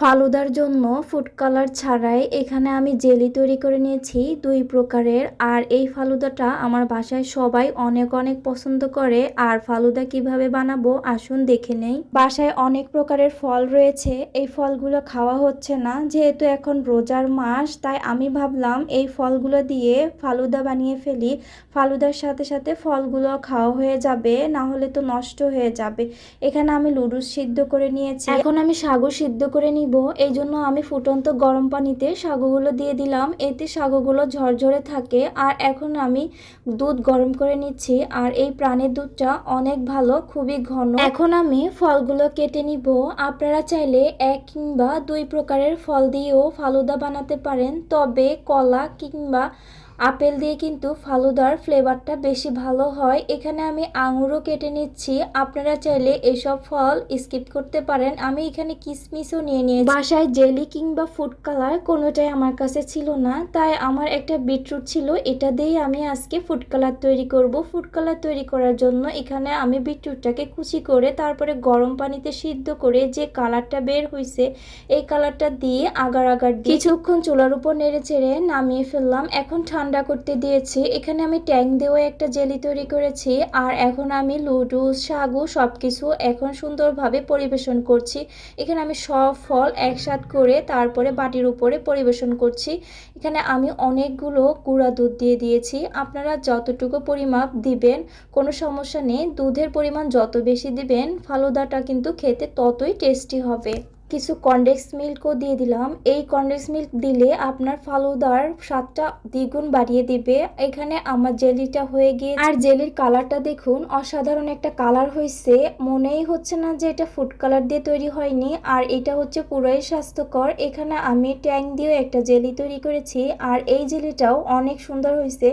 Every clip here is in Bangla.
ফালুদার জন্য ফুড কালার ছাড়াই এখানে আমি জেলি তৈরি করে নিয়েছি দুই প্রকারের। আর এই ফালুদাটা আমার বাসায় সবাই অনেক অনেক পছন্দ করে। আর ফালুদা কীভাবে বানাবো আসুন দেখে নেই। বাসায় অনেক প্রকারের ফল রয়েছে। এই ফলগুলো খাওয়া হচ্ছে না। যেহেতু এখন রোজার মাস, তাই আমি ভাবলাম এই ফলগুলো দিয়ে ফালুদা বানিয়ে ফেলি। ফালুদার সাথে সাথে ফলগুলো খাওয়া হয়ে যাবে, না হলে তো নষ্ট হয়ে যাবে। এখানে আমি লুডুস সিদ্ধ করে নিয়েছি। এখন আমি সাগু সিদ্ধ করে নিব এই জন্য আমি ফুটন্ত গরম পানিতে সাগুগুলো দিয়ে দিলাম। এতে সাগুগুলো ঝরঝরে থাকে আর এখন আমি দুধ গরম করে নিচ্ছি আর এই প্রাণের দুধটা অনেক ভালো, খুবই ঘন। এখন আমি ফলগুলো কেটে নিব। আপনারা চাইলে এক কিংবা দুই প্রকারের ফল দিয়েও ফালুদা বানাতে পারেন। তবে কলা কিংবা আপেল দিয়ে কিন্তু ফালুদার ফ্লেভারটা বেশি ভালো হয়। এখানে আমি আঙুরও কেটে নিচ্ছি। আপনারা চাইলে এসব ফল স্কিপ করতে পারেন। আমি এখানে কিসমিসও নিয়ে নিয়েছি। বাসায় জেলি কিংবা ফুড কালার কোনোটাই আমার কাছে ছিল না। তাই আমার একটা বিটরুট ছিল। এটা দিয়েই আমি আজকে ফুড কালার তৈরি করব। ফুড কালার তৈরি করার জন্য এখানে আমি বিটরুটটাকে কুচি করে, তারপরে গরম পানিতে সিদ্ধ করে যে কালারটা বের হয়েছে এই কালারটা দিয়ে আগার আগার কিছুক্ষণ চুলার উপর নেড়ে চেড়ে নামিয়ে ফেললাম। এখন ঠান্ডা করতে দিয়েছি। এখানে আমি ট্যাং দিয়েও একটা জেলি তৈরি করেছি। আর এখন আমি লুডু সাগু সব কিছু এখন সুন্দরভাবে পরিবেশন করছি। এখানে আমি সব ফল একসাথ করে তারপরে বাটির উপরে পরিবেশন করছি। এখানে আমি অনেকগুলো গুঁড়া দুধ দিয়ে দিয়েছি। আপনারা যতটুকু পরিমাপ দিবেন, কোনো সমস্যা নেই। দুধের পরিমাণ যত বেশি দিবেন, ফালুদাটা কিন্তু খেতে ততই টেস্টি হবে। কিছু কনডেক্স মিল্কও দিয়ে দিলাম। এই কনডেক্স মিল্ক দিলে আপনার ফালুদার স্বাদটা দ্বিগুণ বাড়িয়ে দিবে। এখানে আমার জেলিটা হয়ে গিয়ে আর জেলির কালারটা দেখুন, অসাধারণ একটা কালার হয়েছে। মনেই হচ্ছে না যে এটা ফুড কালার দিয়ে তৈরি হয়নি। আর এটা হচ্ছে পুরোই স্বাস্থ্যকর। এখানে আমি ট্যাং দিয়েও একটা জেলি তৈরি করেছি। আর এই জেলিটাও অনেক সুন্দর হয়েছে।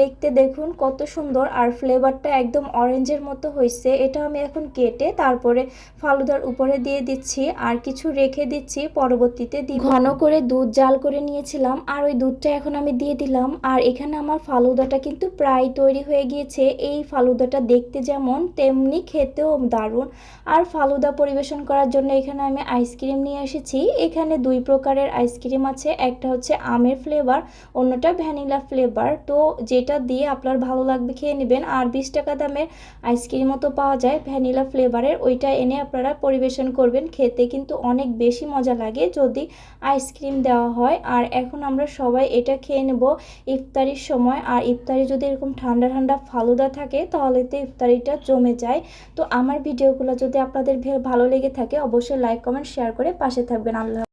দেখতে দেখুন, কত সুন্দর। আর ফ্লেভারটা একদম অরেঞ্জের মতো হয়েছে। এটা আমি এখন কেটে তারপরে ফালুদার উপরে দিয়ে দিচ্ছি। আর কিছু কিছু রেখে দিচ্ছি, পরবর্তীতে দিব। ঘন করে দুধ জাল করে নিয়েছিলাম, আর ওই দুধটা এখন আমি দিয়ে দিলাম। আর এখানে আমার ফালুদাটা কিন্তু প্রায় তৈরি হয়ে গিয়েছে। এই ফালুদাটা দেখতে যেমন, তেমনি খেতেও দারুণ। আর ফালুদা পরিবেশন করার জন্য এখানে আমি আইসক্রিম নিয়ে এসেছি। এখানে দুই প্রকারের আইসক্রিম আছে। একটা হচ্ছে আমের ফ্লেভার অন্যটা ভ্যানিলা ফ্লেভার তো যেটা দিয়ে আপনার ভালো লাগবে খেয়ে নেবেন। আর বিশ টাকা দামের আইসক্রিমও তো পাওয়া যায়। ভ্যানিলা ফ্লেভারের ওইটা এনে আপনারা পরিবেশন করবেন। খেতে কিন্তু অনেক বেশি মজা লাগে যদি আইসক্রিম দেওয়া হয়। আর এখন আমরা সবাই এটা খেয়ে নেব ইফতারির সময়। আর ইফতারি যদি এরকম ঠান্ডা ঠান্ডা ফালুদা থাকে, তাহলে তো ইফতারিটা জমে যায়। তো আমার ভিডিওগুলো যদি আপনাদের ভালো লেগে থাকে, অবশ্যই লাইক কমেন্ট শেয়ার করে পাশে থাকবেন। আল্লাহ